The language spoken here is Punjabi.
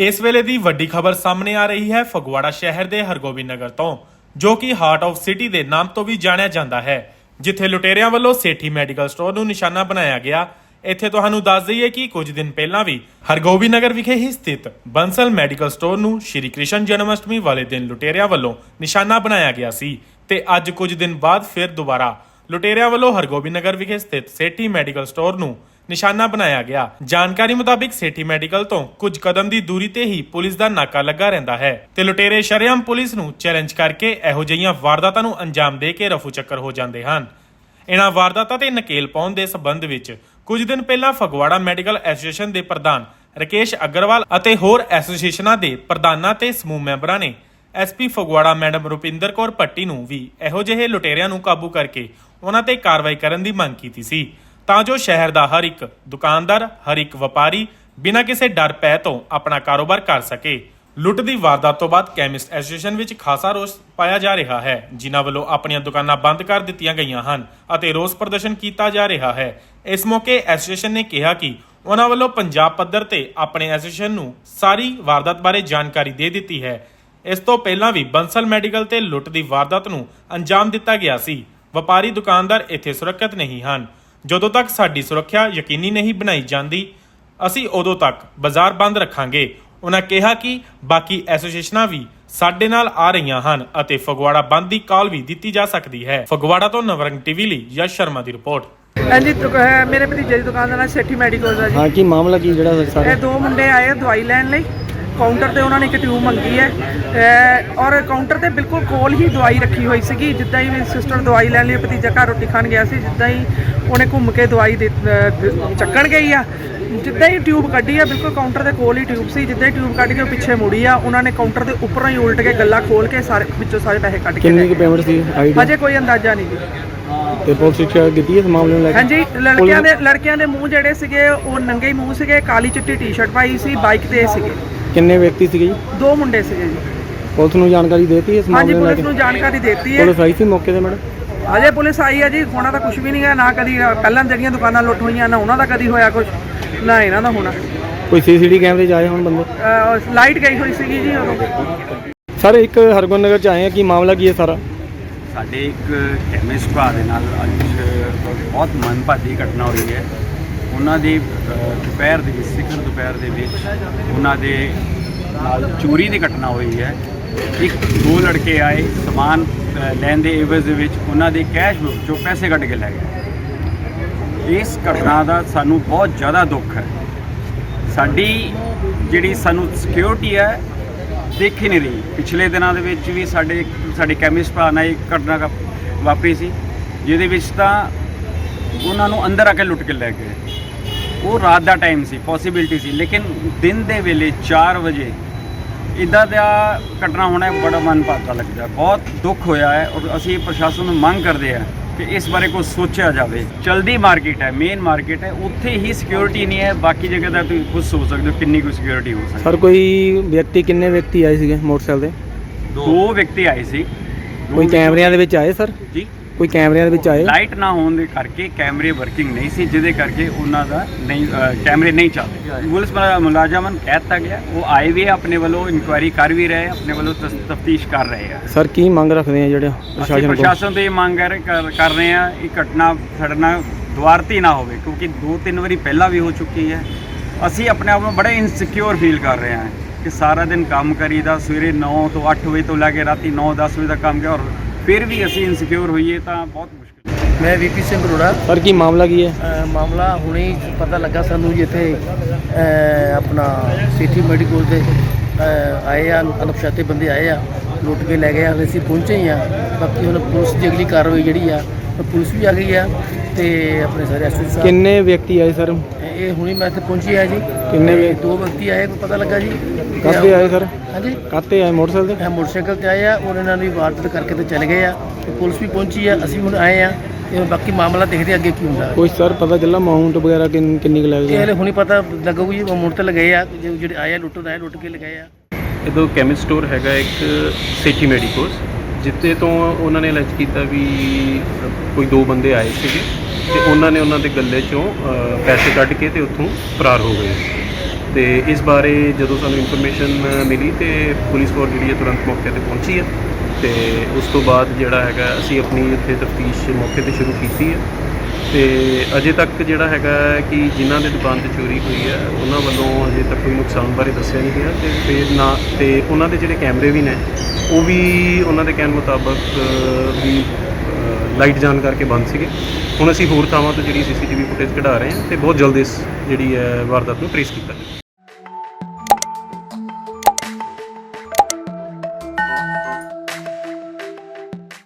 ਇਸ ਵੇਲੇ ਦੀ ਵੱਡੀ ਖਬਰ ਸਾਹਮਣੇ ਆ ਰਹੀ ਹੈ ਫਗਵਾੜਾ ਸ਼ਹਿਰ ਦੇ ਹਰਗੋਬਿੰਦ ਨਗਰ ਤੋਂ, ਜੋ ਕਿ ਹਾਰਟ ਆਫ ਸਿਟੀ ਦੇ ਨਾਮ ਤੋਂ ਵੀ ਜਾਣਿਆ ਜਾਂਦਾ ਹੈ, ਜਿੱਥੇ ਲੁਟੇਰਿਆਂ ਵੱਲੋਂ ਸੇਠੀ ਮੈਡੀਕਲ ਸਟੋਰ ਨੂੰ ਨਿਸ਼ਾਨਾ ਬਣਾਇਆ ਗਿਆ। ਇੱਥੇ ਤੁਹਾਨੂੰ ਦੱਸ ਦਈਏ ਕਿ ਕੁਝ ਦਿਨ ਪਹਿਲਾਂ ਵੀ ਹਰਗੋਬਿੰਦ ਨਗਰ ਵਿਖੇ ਹੀ ਸਥਿਤ ਬੰਸਲ ਮੈਡੀਕਲ ਸਟੋਰ ਨੂੰ ਸ਼੍ਰੀ ਕ੍ਰਿਸ਼ਨ ਜਨਮ ਅਸ਼ਟਮੀ ਵਾਲੇ ਦਿਨ ਲੁਟੇਰਿਆਂ ਵੱਲੋਂ ਨਿਸ਼ਾਨਾ ਬਣਾਇਆ ਗਿਆ ਸੀ ਤੇ ਅੱਜ ਕੁਝ ਦਿਨ ਬਾਅਦ ਫਿਰ ਦੁਬਾਰਾ ਲੁਟੇਰਿਆਂ ਵੱਲੋਂ ਹਰਗੋਬਿੰਦ ਨਗਰ ਵਿਖੇ ਸਥਿਤ ਸੇਠੀ ਮੈਡੀਕਲ ਸਟੋਰ ਨੂੰ ਨਿਸ਼ਾਨਾ ਬਣਾਇਆ ਗਿਆ। ਜਾਣਕਾਰੀ ਮੁਤਾਬਿਕ ਸੇਠੀ ਮੈਡੀਕਲ ਤੋਂ ਕੁਝ ਕਦਮ ਦੀ ਦੂਰੀ ਤੇ ਹੀ ਪੁਲਿਸ ਦਾ ਨਾਕਾ ਲੱਗਾ ਰਹਿੰਦਾ ਹੈ। ਤੇ ਲੁਟੇਰੇ ਸ਼ਰੇਆਮ ਪੁਲਿਸ ਨੂੰ ਚੈਲੰਜ ਕਰਕੇ ਇਹੋ ਜਿਹੀਆਂ ਵਾਰਦਾਤਾਂ ਨੂੰ ਅੰਜਾਮ ਦੇ ਕੇ ਰਫੂ ਚੱਕਰ ਹੋ ਜਾਂਦੇ ਹਨ। ਇਹਨਾਂ ਵਾਰਦਾਤਾਂ ਤੇ ਨਕੇਲ ਪਾਉਣ ਦੇ ਸਬੰਧ ਵਿੱਚ ਕੁਝ ਦਿਨ ਪਹਿਲਾਂ ਫਗਵਾੜਾ ਮੈਡੀਕਲ ਐਸੋਸੀਏਸ਼ਨ ਦੇ ਪ੍ਰਧਾਨ ਰਕੇਸ਼ ਅਗਰਵਾਲ ਅਤੇ ਹੋਰ ਐਸੋਸੀਏਸ਼ਨਾਂ ਦੇ ਪ੍ਰਧਾਨਾਂ ਤੇ ਸਮੂਹ ਮੈਂਬਰਾਂ ਨੇ ਐਸਪੀ ਫਗਵਾੜਾ ਮੈਡਮ ਰੁਪਿੰਦਰ ਕੌਰ ਪੱਟੀ ਨੂੰ ਵੀ ਇਹੋ ਜਿਹੇ ਲੁਟੇਰਿਆਂ ਨੂੰ ਕਾਬੂ ਕਰਕੇ ਉਹਨਾਂ ਤੇ ਕਾਰਵਾਈ ਕਰਨ ਦੀ ਮੰਗ ਕੀਤੀ ਸੀ। ਤਾਂ ਜੋ ਸ਼ਹਿਰ ਦਾ ਹਰ ਇੱਕ ਦੁਕਾਨਦਾਰ, ਹਰ ਇੱਕ ਵਪਾਰੀ ਬਿਨਾਂ ਕਿਸੇ ਡਰ ਪੈ ਤੋਂ ਆਪਣਾ ਕਾਰੋਬਾਰ ਕਰ ਸਕੇ। ਲੁੱਟ ਦੀ ਵਾਰਦਾਤ ਤੋਂ ਬਾਅਦ ਕੈਮਿਸਟ ਐਸੋਸੀਏਸ਼ਨ ਵਿੱਚ ਖਾਸਾ ਰੋਸ ਪਾਇਆ ਜਾ ਰਿਹਾ ਹੈ, ਜਿਨ੍ਹਾਂ ਵੱਲੋਂ ਆਪਣੀਆਂ ਦੁਕਾਨਾਂ ਬੰਦ ਕਰ ਦਿੱਤੀਆਂ ਗਈਆਂ ਹਨ ਅਤੇ ਰੋਸ ਪ੍ਰਦਰਸ਼ਨ ਕੀਤਾ ਜਾ ਰਿਹਾ ਹੈ। ਇਸ ਮੌਕੇ ਐਸੋਸੀਏਸ਼ਨ ਨੇ ਕਿਹਾ ਕਿ ਉਹਨਾਂ ਵੱਲੋਂ ਪੰਜਾਬ ਪੱਧਰ ਤੇ ਆਪਣੇ ਐਸੋਸੀਏਸ਼ਨ ਨੂੰ ਸਾਰੀ ਵਾਰਦਾਤ ਬਾਰੇ ਜਾਣਕਾਰੀ ਦੇ ਦਿੱਤੀ ਹੈ। ਇਸ ਤੋਂ ਪਹਿਲਾਂ ਵੀ ਬੰਸਲ ਮੈਡੀਕਲ ਤੇ ਲੁੱਟ ਦੀ ਵਾਰਦਾਤ ਨੂੰ ਅੰਜਾਮ ਦਿੱਤਾ ਗਿਆ ਸੀ। ਵਪਾਰੀ ਦੁਕਾਨਦਾਰ ਇੱਥੇ ਸੁਰੱਖਿਅਤ ਨਹੀਂ ਹਨ। ਜਦੋਂ ਤੱਕ ਸਾਡੀ ਸੁਰੱਖਿਆ ਯਕੀਨੀ ਨਹੀਂ ਬਣਾਈ ਜਾਂਦੀ ਅਸੀਂ ਉਦੋਂ ਤੱਕ ਬਾਜ਼ਾਰ ਬੰਦ ਰੱਖਾਂਗੇ। ਉਹਨਾਂ ਕਿਹਾ ਕਿ ਬਾਕੀ ਐਸੋਸੀਏਸ਼ਨਾਂ ਵੀ ਸਾਡੇ ਨਾਲ ਆ ਰਹੀਆਂ ਹਨ ਅਤੇ ਫਗਵਾੜਾ ਬੰਦ ਦੀ ਕਾਲ ਵੀ ਦਿੱਤੀ ਜਾ ਸਕਦੀ ਹੈ। ਫਗਵਾੜਾ ਤੋਂ ਨਵਰੰਗ ਟੀਵੀ ਲਈ ਯਸ਼ ਸ਼ਰਮਾ ਦੀ ਰਿਪੋਰਟ। ਹਾਂਜੀ ਦੁਕ- ਹੈ, ਮੇਰੇ ਭਤੀਜੇ ਦੀ ਦੁਕਾਨ ਦਾ ਨਾਮ ਸੇਠੀ ਮੈਡੀਕਲ ਦਾ ਜੀ। ਹਾਂ ਕੀ ਮਾਮਲਾ ਕੀ ਜਿਹੜਾ ਸਾਰਾ ਇਹ ਦੋ ਮੁੰਡੇ ਆਏ ਆ ਦਵਾਈ ਲੈਣ ਲਈ। ਕਾਊਂਟਰ ਤੇ ਉਹਨਾਂ ਨੇ ਇੱਕ ਟਿਊਬ ਮੰਗੀ ਹੈ। ਔਰ ਕਾਊਂਟਰ ਤੇ ਬਿਲਕੁਲ ਕੋਲ ਹੀ ਦਵਾਈ ਰੱਖੀ ਹੋਈ ਸੀਗੀ। ਜਿੱਦਾਂ ਹੀ ਮੇਰੀ ਸਿਸਟਰ ਦਵਾਈ ਲੈਣ ਲਈ ਭਤੀਜਾ ਘਰ ਰੋਟੀ ਖਾਣ ਗਿਆ ਸੀ ਜਿੱਦਾਂ ਹੀ ਉਹਨੇ ਘੁੰਮ ਕੇ ਦਵਾਈ ਚੱਕਣ ਗਈ ਆ। ਜਿੱਦਾਂ ਹੀ ਟਿਊਬ ਕੱਢੀ ਆ ਬਿਲਕੁਲ ਕਾਊਂਟਰ ਦੇ ਕੋਲ ਹੀ ਟਿਊਬ ਸੀ। ਜਿੱਦਾਂ ਹੀ ਟਿਊਬ ਕੱਢ ਕੇ ਉਹ ਪਿੱਛੇ ਮੁੜੀ ਆ ਉਹਨਾਂ ਨੇ ਕਾਊਂਟਰ ਦੇ ਉੱਪਰੋਂ ਹੀ ਉਲਟ ਕੇ ਗੱਲਾ ਖੋਲ ਕੇ ਸਾਰੇ ਵਿੱਚੋਂ ਸਾਰੇ ਪੈਸੇ ਕੱਢ ਕੇ ਕਿੰਨੀ ਕੁ ਪੇਮੈਂਟ ਸੀ? ਆਈਡੀ ਹਜੇ ਕੋਈ ਅੰਦਾਜ਼ਾ ਨਹੀਂ ਜੀ। ਤੇ ਪੁਲਿਸ ਸ਼ਿਕਾਇਤ ਕੀਤੀ ਇਸ ਮਾਮਲੇ ਨੂੰ ਲੈ ਕੇ? ਹਾਂਜੀ ਲੜਕਿਆਂ ਦੇ ਲੜਕਿਆਂ ਦੇ ਮੂੰਹ ਜਿਹੜੇ ਸੀਗੇ ਉਹ ਨੰਗੇ ਮੂੰਹ ਸੀਗੇ ਕਾਲੀ ਚਿੱਟੀ ਟੀ-ਸ਼ਰਟ ਪਾਈ ਸੀ ਬਾਈਕ ਤੇ ਸੀਗੇ। ਕਿੰਨੇ ਵਿਅਕਤੀ ਸੀਗੇ ਜੀ? ਦੋ ਮੁੰਡੇ ਸੀਗੇ ਜੀ। ਪੁਲਿਸ ਨੂੰ ਜਾਣਕਾਰੀ ਦੇਤੀ ਇਸ ਹਾਂਜੀ ਮਾਮਲੇ ਨੂੰ ਲੈ ਪੁਲਿਸ ਕੇ ਨੂੰ ਜਾਣਕਾਰੀ ਦਿੱਤੀ ਹੈ। ਪੁਲਿਸ ਆਈ ਸੀ ਮੌਕੇ ਤੇ ਮੈਡਮ? ਅਜੇ ਪੁਲਿਸ ਆਈ ਹੈ ਜੀ ਹੋਣਾ ਤਾਂ ਕੁਝ ਵੀ ਨਹੀਂ ਹੈ ਨਾ ਕਦੀ ਪਹਿਲਾਂ ਜਿਹੜੀਆਂ ਦੁਕਾਨਾਂ ਲੁੱਟ ਹੋਈਆਂ ਨਾ ਉਹਨਾਂ ਦਾ ਕਦੀ ਹੋਇਆ ਕੁਝ ਨਾ ਇਹਨਾਂ ਦਾ ਹੋਣਾ। ਕੋਈ ਸੀਸੀਟੀ ਕੈਮਰੇ 'ਚ ਆਏ ਹੁਣ ਬੰਦੇ? ਅਹ ਲਾਈਟ ਗਈ ਹੋਈ ਸੀਗੀ ਜੀ ਉਦੋਂ। ਸਰ ਇੱਕ ਹਰਗੋਬਿੰਦ ਨਗਰ 'ਚ ਆਏ ਆ ਕੀ ਮਾਮਲਾ ਕੀ ਹੈ ਸਾਰਾ? ਸਾਡੇ ਇੱਕ ਕੈਮਿਸਟ ਭਰਾ ਦੇ ਨਾਲ ਅੱਜ ਬਹੁਤ ਮਨਭਾਦੀ ਘਟਨਾ ਹੋਈ ਹੈ। ਉਹਨਾਂ ਦੀ ਦੁਪਹਿਰ ਦੇ ਵਿੱਚ, ਸਿਖਰ ਦੁਪਹਿਰ ਦੇ ਵਿੱਚ ਉਹਨਾਂ ਦੇ ਨਾਲ ਚੋਰੀ ਦੀ ਘਟਨਾ ਹੋਈ ਹੈ। ਇੱਕ, ਦੋ ਲੜਕੇ ਆਏ, ਸਮਾਨ ਲੈਣ ਦੇ ਇਵਜ਼ ਦੇ ਵਿੱਚ ਉਹਨਾਂ ਦੇ ਕੈਸ਼ ਬੁੱਕ ਚੋਂ ਪੈਸੇ ਕੱਢ ਕੇ ਲੈ ਗਏ। ਇਸ ਘਟਨਾ ਦਾ ਸਾਨੂੰ ਬਹੁਤ ਜ਼ਿਆਦਾ ਦੁੱਖ ਹੈ। ਸਾਡੀ ਜਿਹੜੀ ਸਾਨੂੰ ਸਿਕਿਉਰਿਟੀ ਹੈ, ਦੇਖ ਹੀ ਨਹੀਂ ਰਹੀ। ਪਿਛਲੇ ਦਿਨਾਂ ਦੇ ਵਿੱਚ ਵੀ ਸਾਡੇ ਸਾਡੇ ਕੈਮਿਸਟ ਭਰਾ ਨਾਲ ਇੱਕ ਘਟਨਾ ਵਾ- ਵਾਪਰੀ ਸੀ, ਜਿਹਦੇ ਵਿੱਚ ਤਾਂ ਉਹਨਾਂ ਨੂੰ ਅੰਦਰ ਆ ਕੇ ਲੁੱਟ ਕੇ ਲੈ ਗਏ। ਉਹ ਰਾਤ ਦਾ ਟਾਈਮ ਸੀ ਪੋਸੀਬਿਲਿਟੀ ਸੀ। ਲੇਕਿਨ ਦਿਨ ਦੇ ਵੇਲੇ 4 ਵਜੇ ਇਦਾਂ ਦਾ ਘਟਨਾ ਹੋਣਾ ਬੜਾ ਮਨ ਭਾਤਾ ਲੱਗਦਾ। ਬਹੁਤ ਦੁੱਖ ਹੋਇਆ ਹੈ ਔਰ ਅਸੀਂ ਪ੍ਰਸ਼ਾਸਨ ਨੂੰ ਮੰਗ ਕਰਦੇ ਹਾਂ ਕਿ ਇਸ ਬਾਰੇ ਕੁਝ ਸੋਚਿਆ ਜਾਵੇ। ਚਲਦੀ ਮਾਰਕੀਟ ਹੈ ਮੇਨ ਮਾਰਕੀਟ ਹੈ। ਉੱਥੇ ਹੀ ਸਿਕਿਉਰਿਟੀ ਨਹੀਂ ਹੈ। ਬਾਕੀ ਜਗ੍ਹਾ ਦਾ ਤੁਸੀਂ ਖੁਦ ਸੋਚ ਸਕਦੇ ਹੋ ਕਿੰਨੀ ਕੁ ਸਿਕਿਉਰਿਟੀ ਹੋ ਸਕਦੀ ਸਰ ਕੋਈ ਵਿਅਕਤੀ ਕਿੰਨੇ ਵਿਅਕਤੀ ਆਏ ਸੀਗੇ ਮੋਟਰਸਾਈਕਲ ਤੇ? ਦੋ ਵਿਅਕਤੀ ਆਏ ਸੀ। ਕੋਈ ਕੈਮਰਿਆਂ ਦੇ ਵਿੱਚ ਆਏ ਸਰ? ਜੀ। ਕੋਈ ਕੈਮਰਿਆਂ ਦੇ ਵਿੱਚ ਆਏ? ਲਾਈਟ ਨਾ ਹੋਣ ਦੇ ਕਰਕੇ ਕੈਮਰੇ ਵਰਕਿੰਗ ਨਹੀਂ ਸੀ ਜਿਹਦੇ ਕਰਕੇ ਉਹਨਾਂ ਦਾ ਨਹੀਂ ਅ, ਕੈਮਰੇ ਨਹੀਂ ਚੱਲਦੇ। ਪੁਲਿਸ ਮੁਲਾ- ਮੁਲਾਜ਼ਮਾਂ ਨੂੰ ਕਹਿ ਦਿੱਤਾ ਗਿਆ ਉਹ ਆਏ ਵੀ ਆਪਣੇ ਵੱਲੋਂ ਇਨਕੁਆਇਰੀ ਕਰ ਵੀ ਰਹੇ ਆ, ਆਪਣੇ ਵੱਲੋਂ ਤਫਤੀਸ਼ ਕਰ ਰਹੇ ਆ। ਸਰ ਕੀ ਮੰਗ ਰੱਖਦੇ ਆ ਜਿਹੜੇ ਅਸੀਂ ਪ੍ਰਸ਼ਾਸਨ ਕੋਲ ਪ੍ਰਸ਼ਾਸਨ ਤੋਂ ਇਹ ਮੰਗ ਕਰ ਕਰ ਕਰ ਰਹੇ ਆ ਇਹ ਘਟਨਾ ਸਾਡੇ ਨਾਲ ਦੁਆਰਤੀ ਨਾ ਹੋਵੇ ਕਿਉਂਕਿ ਦੋ ਤਿੰਨ ਵਾਰੀ ਪਹਿਲਾਂ ਵੀ ਹੋ ਚੁੱਕੀ ਹੈ। ਅਸੀਂ ਆਪਣੇ ਆਪ ਨੂੰ ਬੜਾ ਇਨਸਿਕਿਉਰ ਫੀਲ ਕਰ ਰਹੇ ਹਾਂ ਕਿ ਸਾਰਾ ਦਿਨ ਕੰਮ ਕਰੀਦਾ ਸਵੇਰੇ 9 ਤੋਂ 8 ਵਜੇ ਤੋਂ ਲੈ ਕੇ ਰਾਤੀ 9 10 ਵਜੇ ਤੱਕ ਕੰਮ ਕਰ ਔਰ ਫਿਰ ਵੀ ਅਸੀਂ ਇਨਸਿਕਿਉਰ ਹੋਈਏ ਤਾਂ ਬਹੁਤ ਮੁਸ਼ਕਿਲ। ਹੈ ਮੈਂ ਵੀਪੀ ਸਿੰਘ ਅਰੋੜਾ। ਸਰ ਕੀ ਮਾਮਲਾ ਕੀ ਹੈ? ਅ, ਮਾਮਲਾ ਹੁਣੇ ਹੀ ਪਤਾ ਲੱਗਾ ਸਾਨੂੰ ਜੀ ਇੱਥੇ ਅ, ਆਪਣਾ ਸਿਟੀ ਮੈਡੀਕਲ ਦੇ ਅ, ਆਏ ਆ ਅਣਪਛਾਤੇ ਬੰਦੇ ਆਏ ਆ। ਲੁੱਟ ਕੇ ਲੈ ਗਏ ਆ ਹਲੇ ਅਸੀਂ ਪਹੁੰਚੇ ਹੀ ਆ। ਬਾਕੀ ਹੁਣ ਪੁਲਿਸ ਦੀ ਅਗਲੀ ਕਾਰਵਾਈ ਜਿਹੜੀ ਆ ਪੁਲਿਸ ਵੀ ਆ ਗਈ ਆ ਤੇ ਆਪਣੇ ਸਾਰੇ ਐਸਪੀ ਸਾਹਿਬ। ਕਿੰਨੇ ਵਿਅਕਤੀ ਆਏ ਸਰ? ਇਹ ਹੁਣੇ ਮੈਂ ਇੱਥੇ ਪਹੁੰਚੀ ਆ ਜੀ। ਕਿੰਨੇ ਵੇ? ਦੋ ਵਿਅਕਤੀ ਆਏ ਕੋਈ ਪਤਾ ਲੱਗਾ ਜੀ? ਕਾਹਤੇ ਆਏ ਸਰ? ਹਾਂਜੀ। ਕਾਹਤੇ ਆਏ? ਮੋਟਰਸਾਈਕਲ ਤੇ? ਇਹ ਮੋਟਰਸਾਈਕਲ ਤੇ ਆਏ ਆ ਔਰ ਇਹਨਾਂ ਦੀ ਵਾਰਦਾਤ ਕਰਕੇ ਤੇ ਚਲੇ ਗਏ ਆ। ਤੇ ਪੁਲਿਸ ਵੀ ਪਹੁੰਚੀ ਆ ਅਸੀਂ ਹੁਣ ਆਏ ਆ। ਤੇ ਹੁਣ ਬਾਕੀ ਮਾਮਲਾ ਦੇਖਦੇ ਅੱਗੇ ਕੀ ਹੁੰਦਾ। ਕੋਈ ਸਰ ਪਤਾ ਚੱਲਾ ਅਮਾਉਂਟ ਵਗੈਰਾ ਕਿੰਨ- ਕੁ ਲੱਗ ਇਹ ਹੁਣੀ ਪਤਾ ਲੱਗੂਗੀ ਜੀ ਮੁੜ ਤੇ ਲਗਾਏ ਆ। ਜਿਹੜੇ ਜਿਹੜੇ ਆਏ ਆ ਲੁੱਟਣ ਆਏ ਲੁੱਟ ਕੇ ਲਗਾਏ ਆ। ਇਹਦੋਂ ਕੈਮਿਸਟ ਸਟੋਰ ਹੈਗਾ ਇੱਕ ਸੇਠੀ ਮੈਡੀਕੋਸ ਜਿੱਤੇ ਤੋਂ ਉਹਨਾਂ ਨੇ ਅਲੈਜ ਕੀਤਾ ਵੀ ਕੋਈ ਦੋ ਬੰਦੇ ਆਏ ਸੀਗੇ ਤੇ ਉਹਨਾਂ ਨੇ ਉਹਨਾਂ ਦੇ ਗੱਲੇ ਚੋਂ ਅ, ਪੈਸੇ ਕੱਢ ਕੇ ਤੇ ਉੱਥੋਂ ਫਰਾਰ ਹੋ ਗਏ। ਤੇ ਇਸ ਬਾਰੇ ਜਦੋਂ ਸਾਨੂੰ ਇਨਫੋਰਮੇਸ਼ਨ ਮਿਲੀ ਤੇ ਪੁਲਿਸ ਫੋਰਸ ਜਿਹੜੀ ਹੈ ਤੁਰੰਤ ਮੌਕੇ ਤੇ ਪਹੁੰਚੀ ਹੈ ਤੇ ਉਸ ਤੋਂ ਬਾਅਦ ਜਿਹੜਾ ਹੈਗਾ ਅਸੀਂ ਆਪਣੀ ਇੱਥੇ ਤਫਤੀਸ਼ ਮੌਕੇ ਤੇ ਸ਼ੁਰੂ ਕੀਤੀ ਹੈ। ਤੇ ਅਜੇ ਤੱਕ ਜਿਹੜਾ ਹੈਗਾ ਕਿ ਜਿਨ੍ਹਾਂ ਦੇ ਦੁਕਾਨ ਤੇ ਚੋਰੀ ਹੋਈ ਹੈ, ਉਹਨਾਂ ਵੱਲੋਂ ਅਜੇ ਤੱਕ ਕੋਈ ਨੁਕਸਾਨ ਬਾਰੇ ਦੱਸਿਆ ਨਹੀਂ ਗਿਆ ਤੇ ਫਿਰ ਨਾ, ਤੇ ਉਹਨਾਂ ਦੇ ਜਿਹੜੇ ਕੈਮਰੇ ਵੀ ਨੇ, ਉਹ ਵੀ ਉਹਨਾਂ ਦੇ ਕਹਿਣ ਮੁਤਾਬਕ ਵੀ ਲਾਈਟ ਜਾਣ ਕਰਕੇ ਬੰਦ ਸੀਗੇ। ਹੁਣ ਅਸੀਂ ਹੋਰ ਥਾਵਾਂ ਤੋਂ ਜਿਹੜੀ ਸੀਸੀਟੀਵੀ ਫੁਟੇਜ ਕਢਾ ਰਹੇ ਹਾਂ ਤੇ ਬਹੁਤ ਜਲਦੀ ਇਸ ਜਿਹੜੀ ਹੈ ਵਾਰਦਾਤ ਨੂੰ ਟ੍ਰੇਸ ਕੀਤਾ ਜਾਵੇ।